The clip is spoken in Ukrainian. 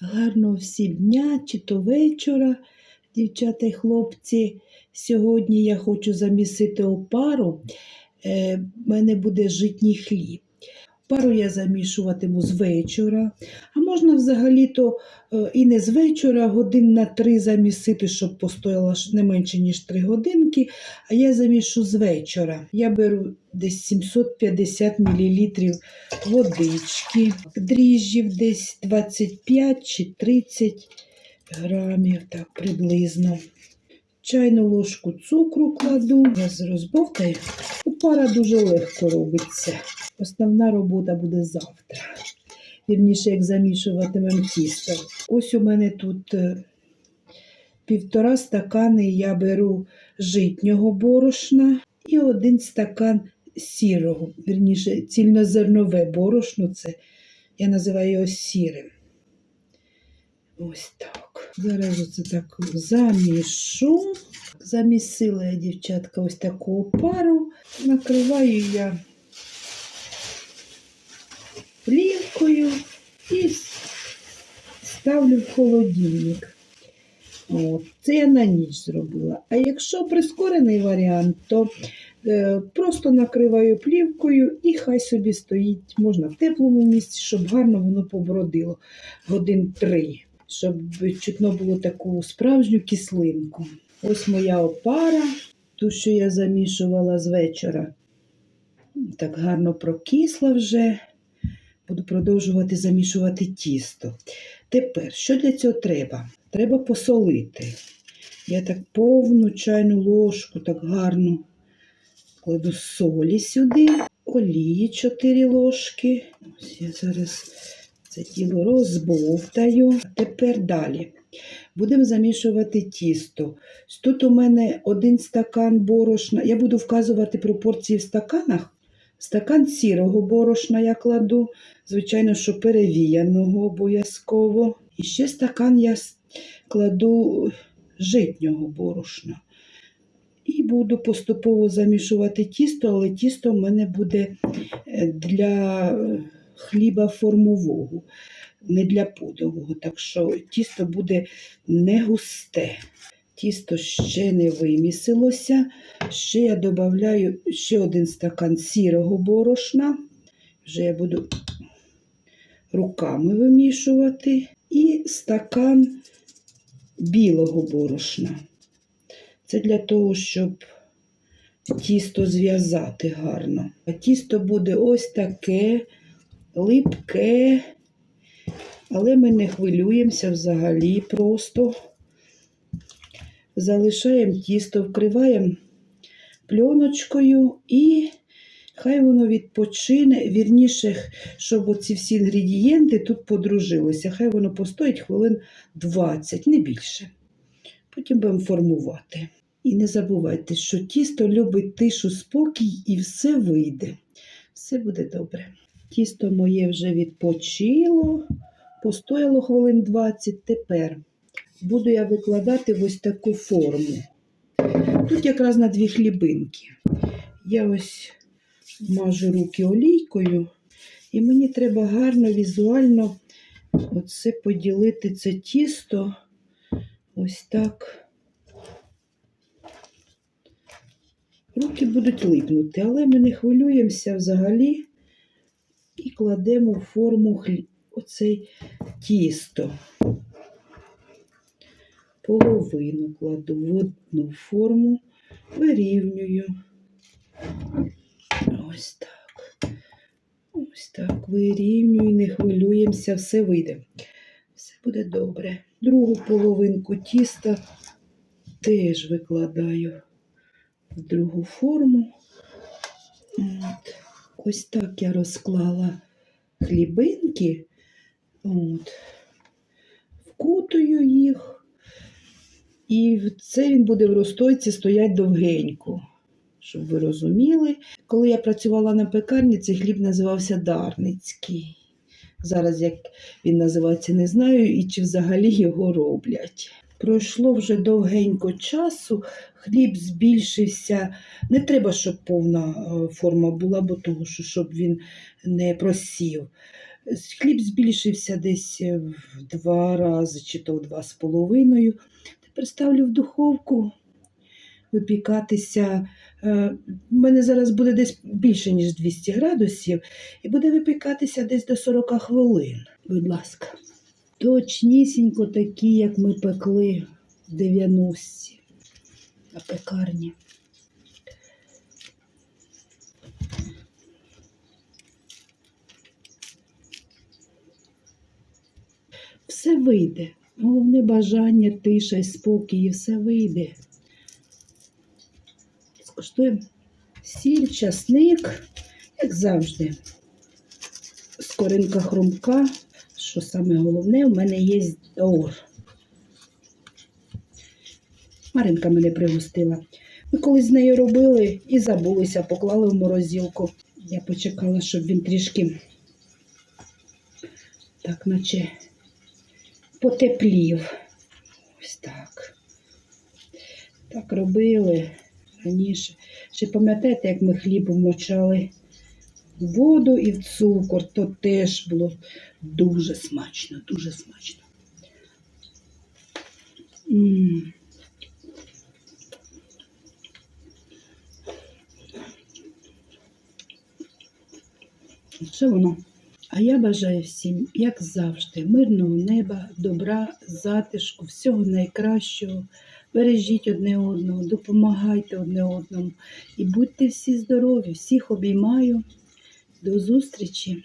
Гарного всім дня чи то вечора, дівчата і хлопці. Сьогодні я хочу замісити опару. У мене буде житній хліб. Пару я замішуватиму з вечора, а можна взагалі-то е, і не з вечора, годин на три замісити, щоб постояло не менше, ніж три годинки. А я замішу з вечора. Я беру десь 750 мл водички, дріжджів десь 25 чи 30 грамів, так приблизно. Чайну ложку цукру кладу, я розбовтаю. Опара дуже легко робиться. Основна робота буде завтра. Вірніше, як замішуватимем тісто. Ось у мене тут е, півтора стакани я беру житнього борошна і один стакан сірого, вірніше, цільнозернове борошно. Це я називаю його сірим. Ось так. Зараз оце так замішу. Замісила я, дівчатка, ось таку опару. Накриваю я плівкою і ставлю в холодильник. От, це я на ніч зробила. А якщо прискорений варіант, то е, просто накриваю плівкою і хай собі стоїть, можна в теплому місці, щоб гарно воно побродило годин три, щоб чутно було таку справжню кислинку. Ось моя опара, ту, що я замішувала з вечора. Так гарно прокисла вже. Буду продовжувати замішувати тісто. Тепер, що для цього треба? Треба посолити. Я так повну чайну ложку, так гарно кладу солі сюди, олії 4 ложки. Ось я зараз це тіло розбовтаю. Тепер далі. Будемо замішувати тісто. Тут у мене один стакан борошна. Я буду вказувати пропорції в стаканах. Стакан сірого борошна я кладу, звичайно, що перевіяного обов'язково. І ще стакан я кладу житнього борошна. І буду поступово замішувати тісто, але тісто в мене буде е, для е, хліба формового, не для подового. Так що тісто буде не густе. Тісто ще не вимісилося. Ще я додаю ще один стакан сірого борошна. Вже я буду руками вимішувати. І стакан білого борошна. Це для того, щоб тісто зв'язати гарно. А тісто буде ось таке липке, але ми не хвилюємося взагалі просто. Залишаємо тісто, вкриваємо пленочкою і хай воно відпочине. Вірніше, щоб оці всі інгредієнти тут подружилися. Хай воно постоїть хвилин 20, не більше. Потім будемо формувати. І не забувайте, що тісто любить тишу, спокій і все вийде. Все буде добре. Тісто моє вже відпочило, постояло хвилин 20. Тепер буду я викладати в ось таку форму. Тут якраз на дві хлібинки. Я ось мажу руки олійкою, і мені треба гарно візуально оце поділити це тісто ось так. Руки будуть липнути, але ми не хвилюємося взагалі і кладемо в форму хлі... оцей тісто половину кладу в одну форму, вирівнюю. Ось так. Ось так вирівнюю, не хвилюємося, все вийде. Все буде добре. Другу половинку тіста теж викладаю в другу форму. Ось так я розклала хлібинки. От. Вкутую їх. І це він буде в розстойці стоять довгенько, щоб ви розуміли. Коли я працювала на пекарні, цей хліб називався Дарницький. Зараз, як він називається, не знаю, і чи взагалі його роблять. Пройшло вже довгенько часу, хліб збільшився. Не треба, щоб повна е, форма була, бо того, що щоб він не просів. Хліб збільшився десь в два рази, чи то в два з половиною. Тепер ставлю в духовку випікатися. Е, У мене зараз буде десь більше, ніж 200 градусів, і буде випікатися десь до 40 хвилин. Будь ласка. Точнісінько такі, як ми пекли в 90-ті на пекарні. Все вийде. Головне бажання, тиша і спокій, і все вийде. Скуштуємо сіль, часник, як завжди. Скоринка хрумка. Що саме головне, у мене є ор. Маринка мене пригостила. Ми колись з нею робили і забулися, поклали в морозилку. Я почекала, щоб він трішки так, наче потеплів. Ось так. Так робили раніше. Ще пам'ятаєте, як ми хліб вмочали в воду і в цукор, то теж було дуже смачно, дуже смачно. М. Воно. А я бажаю всім, як завжди, мирного неба, добра, затишку, всього найкращого. Бережіть одне одного, допомагайте одне одному і будьте всі здорові, всіх обіймаю. До зустрічі!